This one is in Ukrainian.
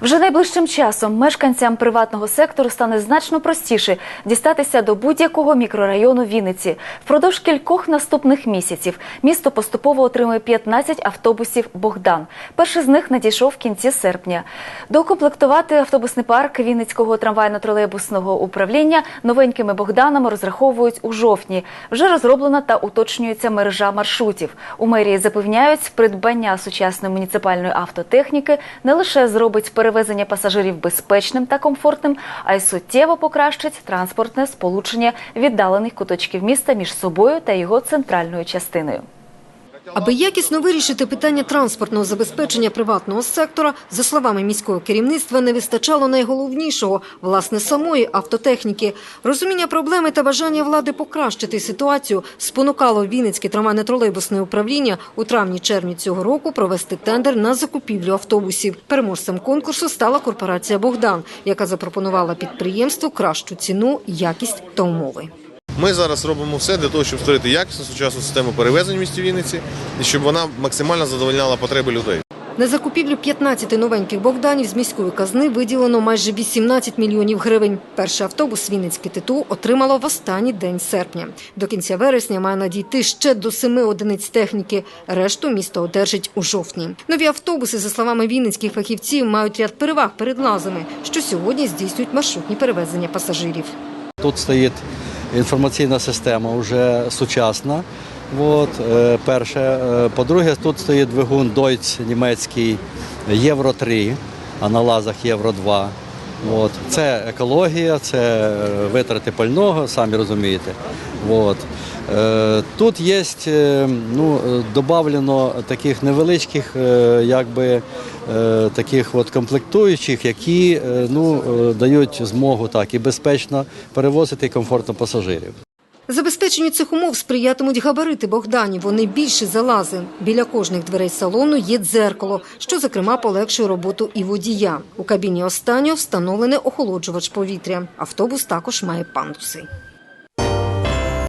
Вже найближчим часом мешканцям приватного сектору стане значно простіше дістатися до будь-якого мікрорайону Вінниці. Впродовж кількох наступних місяців місто поступово отримує 15 автобусів Богдан. Перший з них надійшов в кінці серпня. Доукомплектувати автобусний парк Вінницького трамвайно-тролейбусного управління новенькими Богданами розраховують у жовтні. Вже розроблена та уточнюється мережа маршрутів. У мерії запевняють, придбання сучасної муніципальної автотехніки не лише зробить перевезення пасажирів безпечним та комфортним, а й суттєво покращить транспортне сполучення віддалених куточків міста між собою та його центральною частиною. Аби якісно вирішити питання транспортного забезпечення приватного сектора, за словами міського керівництва, не вистачало найголовнішого – власне самої автотехніки. Розуміння проблеми та бажання влади покращити ситуацію спонукало Вінницьке трамвайно-тролейбусне управління у травні-червні цього року провести тендер на закупівлю автобусів. Переможцем конкурсу стала корпорація «Богдан», яка запропонувала підприємству кращу ціну, якість та умови. Ми зараз робимо все для того, щоб створити якісну сучасну систему перевезень в місті Вінниці і щоб вона максимально задовольняла потреби людей. На закупівлю 15 новеньких Богданів з міської казни виділено майже 18 мільйонів гривень. Перший автобус Вінницьке ТТУ отримало в останній день серпня. До кінця вересня має надійти ще до семи одиниць техніки. Решту місто одержить у жовтні. Нові автобуси, за словами вінницьких фахівців, мають ряд переваг перед лазами, що сьогодні здійснюють маршрутні перевезення пасажирів. Тут стоїть інформаційна система вже сучасна. От, е, перше. Е, По-друге, тут стоїть двигун Deutz німецький Євро 3, а на лазах Євро 2. От. Це екологія, це е, витрати пального, самі розумієте. От. Е, Тут є ну, е, таких невеличких е, якби, е, таких от комплектуючих, які е, ну, е, дають змогу так і безпечно перевозити і комфортно пасажирів. Забезпеченню цих умов сприятимуть габарити Богдані. Вони більше залази. Біля кожних дверей салону є дзеркало, що, зокрема, полегшує роботу і водія. У кабіні останнього встановлений охолоджувач повітря. Автобус також має пандуси.